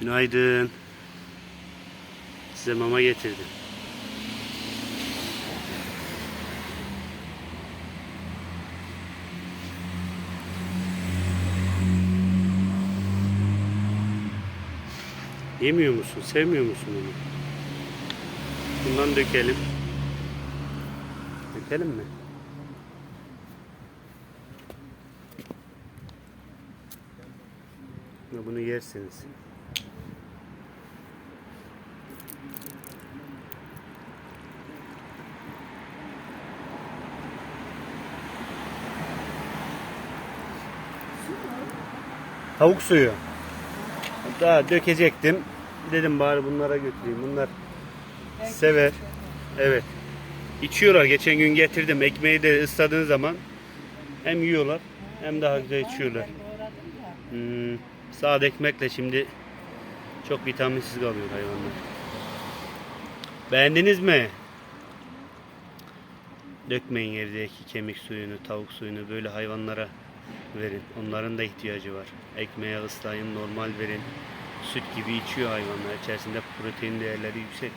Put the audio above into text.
Günaydın. Size mama getirdim. Yemiyor musun? Sevmiyor musun bunu? Bundan dökelim. Dökelim mi? Bunu yersiniz. Tavuk suyu. Daha dökecektim. Dedim bari bunlara götüreyim. Bunlar sever. Evet. İçiyorlar. Geçen gün getirdim. Ekmeği de ısladığın zaman hem yiyorlar hem daha güzel içiyorlar. Hmm, sade ekmekle şimdi çok vitaminsiz kalıyor hayvanlar. Beğendiniz mi? Dökmeyin evdeki kemik suyunu, tavuk suyunu böyle hayvanlara verin. Onların da ihtiyacı var. Ekmeğe ıslayın, normal verin. Süt gibi içiyor hayvanlar. İçerisinde protein değerleri yüksek.